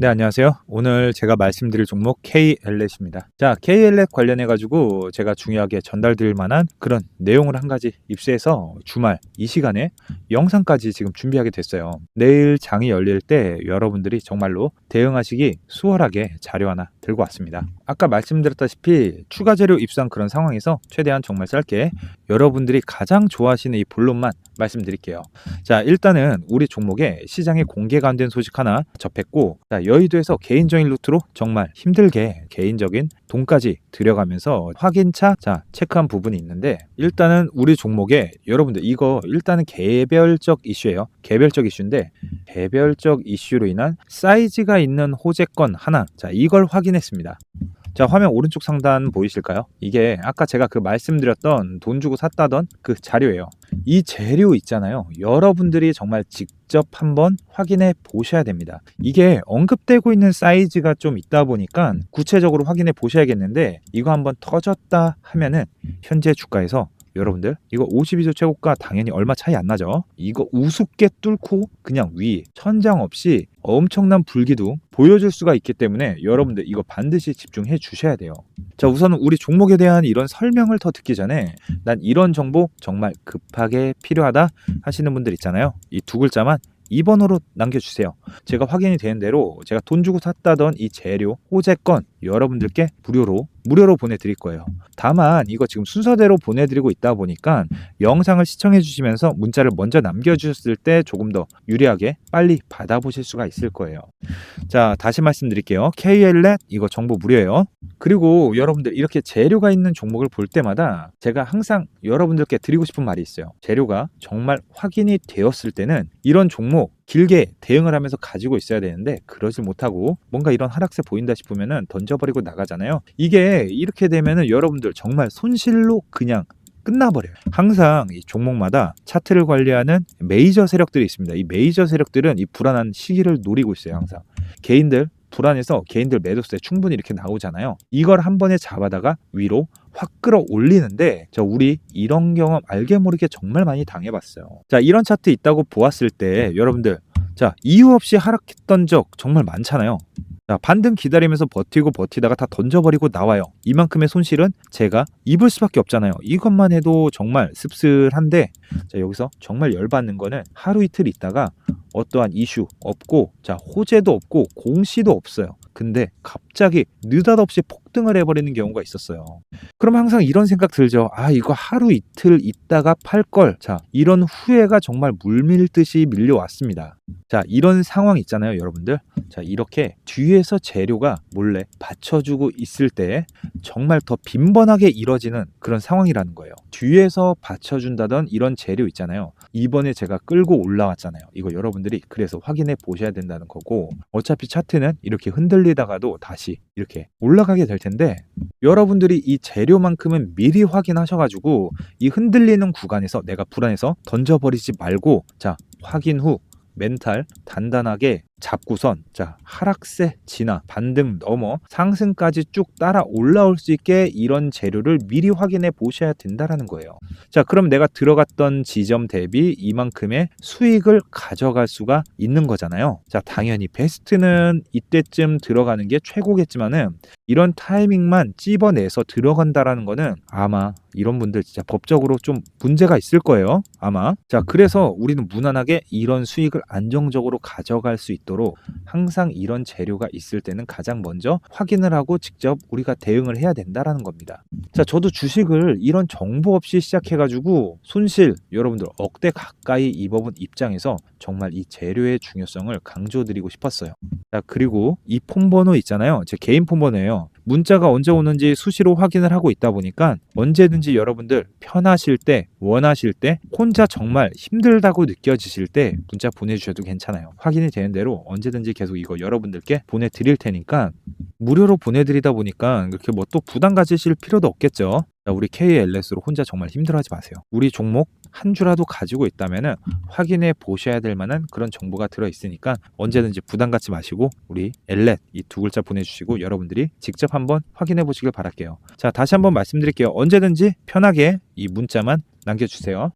네, 안녕하세요. 오늘 제가 말씀드릴 종목 KLN입니다. 자, KLN 관련해 가지고 제가 중요하게 전달드릴 만한 그런 내용을 한 가지 입수해서 주말 이 시간에 영상까지 지금 준비하게 됐어요. 내일 장이 열릴 때 여러분들이 정말로 대응하시기 수월하게 자료 하나 들고 왔습니다. 아까 말씀드렸다시피 추가 재료 입수한 그런 상황에서 최대한 정말 짧게 여러분들이 가장 좋아하시는 이 본론만 말씀드릴게요. 자, 일단은 우리 종목에 시장에 공개가 안 된 소식 하나 접했고, 자, 여의도에서 개인적인 루트로 정말 힘들게 개인적인 돈까지 들여가면서 확인차 자 체크한 부분이 있는데 일단은 우리 종목에 여러분들 이거 일단은 개별적 이슈예요. 개별적 이슈인데 개별적 이슈로 인한 사이즈가 있는 호재권 하나 자 이걸 확인했습니다. 자 화면 오른쪽 상단 보이실까요? 이게 아까 제가 그 말씀드렸던 돈 주고 샀다던 그 자료예요. 이 재료 있잖아요. 여러분들이 정말 직접 한번 확인해 보셔야 됩니다. 이게 언급되고 있는 사이즈가 좀 있다 보니까 구체적으로 확인해 보셔야겠는데 이거 한번 터졌다 하면은 현재 주가에서 여러분들 이거 52조 최고가 당연히 얼마 차이 안 나죠. 이거 우습게 뚫고 그냥 위 천장 없이 엄청난 불기둥 보여줄 수가 있기 때문에 여러분들 이거 반드시 집중해 주셔야 돼요. 자 우선은 우리 종목에 대한 이런 설명을 더 듣기 전에 난 이런 정보 정말 급하게 필요하다 하시는 분들 있잖아요. 이 두 글자만 2번으로 남겨주세요. 제가 확인이 되는 대로 제가 돈 주고 샀다던 이 재료, 호재권 여러분들께 무료로 무료로 보내드릴 거예요. 다만 이거 지금 순서대로 보내드리고 있다 보니까 영상을 시청해 주시면서 문자를 먼저 남겨주셨을 때 조금 더 유리하게 빨리 받아보실 수가 있을 거예요. 자 다시 말씀드릴게요. KLNet 이거 정보 무료예요. 그리고 여러분들 이렇게 재료가 있는 종목을 볼 때마다 제가 항상 여러분들께 드리고 싶은 말이 있어요. 재료가 정말 확인이 되었을 때는 이런 종목 길게 대응을 하면서 가지고 있어야 되는데 그러지 못하고 뭔가 이런 하락세 보인다 싶으면은 던져버리고 나가잖아요. 이게 이렇게 되면은 여러분들 정말 손실로 그냥 끝나버려요. 항상 이 종목마다 차트를 관리하는 메이저 세력들이 있습니다. 이 메이저 세력들은 이 불안한 시기를 노리고 있어요. 항상 개인들 불안해서 개인들 매도세 충분히 이렇게 나오잖아요. 이걸 한 번에 잡아다가 위로 확 끌어올리는데 저 우리 이런 경험 알게 모르게 정말 많이 당해봤어요. 자 이런 차트 있다고 보았을 때 여러분들 자 이유 없이 하락했던 적 정말 많잖아요. 자, 반등 기다리면서 버티고 버티다가 다 던져버리고 나와요. 이만큼의 손실은 제가 입을 수밖에 없잖아요. 이것만 해도 정말 씁쓸한데, 자, 여기서 정말 열받는 거는 하루 이틀 있다가 어떠한 이슈 없고, 자, 호재도 없고, 공시도 없어요. 근데 갑자기 느닷없이 폭등을 해버리는 경우가 있었어요. 그럼 항상 이런 생각 들죠. 아, 이거 하루 이틀 있다가 팔걸. 자, 이런 후회가 정말 물밀듯이 밀려왔습니다. 자, 이런 상황 있잖아요, 여러분들. 자, 이렇게 뒤에서 재료가 몰래 받쳐주고 있을 때 정말 더 빈번하게 이뤄지는 그런 상황이라는 거예요. 뒤에서 받쳐준다던 이런 재료 있잖아요. 이번에 제가 끌고 올라왔잖아요. 이거 여러분들 이 그래서 확인해 보셔야 된다는 거고 어차피 차트는 이렇게 흔들리다가도 다시 이렇게 올라가게 될 텐데 여러분들이 이 재료만큼은 미리 확인하셔가지고 이 흔들리는 구간에서 내가 불안해서 던져버리지 말고 자 확인 후 멘탈 단단하게 잡고선 자 하락세 지나 반등 넘어 상승까지 쭉 따라 올라올 수 있게 이런 재료를 미리 확인해 보셔야 된다라는 거예요. 자 그럼 내가 들어갔던 지점 대비 이만큼의 수익을 가져갈 수가 있는 거잖아요. 자 당연히 베스트는 이때쯤 들어가는 게 최고겠지만은 이런 타이밍만 찝어내서 들어간다라는 거는 아마 이런 분들 진짜 법적으로 좀 문제가 있을 거예요. 아마. 자, 그래서 우리는 무난하게 이런 수익을 안정적으로 가져갈 수 있 도록 항상 이런 재료가 있을 때는 가장 먼저 확인을 하고 직접 우리가 대응을 해야 된다라는 겁니다. 자, 저도 주식을 이런 정보 없이 시작해가지고 손실 여러분들 억대 가까이 입어본 입장에서 정말 이 재료의 중요성을 강조드리고 싶었어요. 자, 그리고 이 폰 번호 있잖아요. 제 개인 폰 번호예요. 문자가 언제 오는지 수시로 확인을 하고 있다 보니까 언제든지 여러분들 편하실 때, 원하실 때, 혼자 정말 힘들다고 느껴지실 때 문자 보내주셔도 괜찮아요. 확인이 되는 대로 언제든지 계속 이거 여러분들께 보내드릴 테니까 무료로 보내드리다 보니까 그렇게 뭐 또 부담 가지실 필요도 없겠죠. 자, 우리 KLS로 혼자 정말 힘들어하지 마세요. 우리 종목 한 주라도 가지고 있다면은 확인해 보셔야 될 만한 그런 정보가 들어 있으니까 언제든지 부담 갖지 마시고 우리 엘렛 이 두 글자 보내주시고 여러분들이 직접 한번 확인해 보시길 바랄게요. 자 다시 한번 말씀드릴게요. 언제든지 편하게 이 문자만 남겨주세요.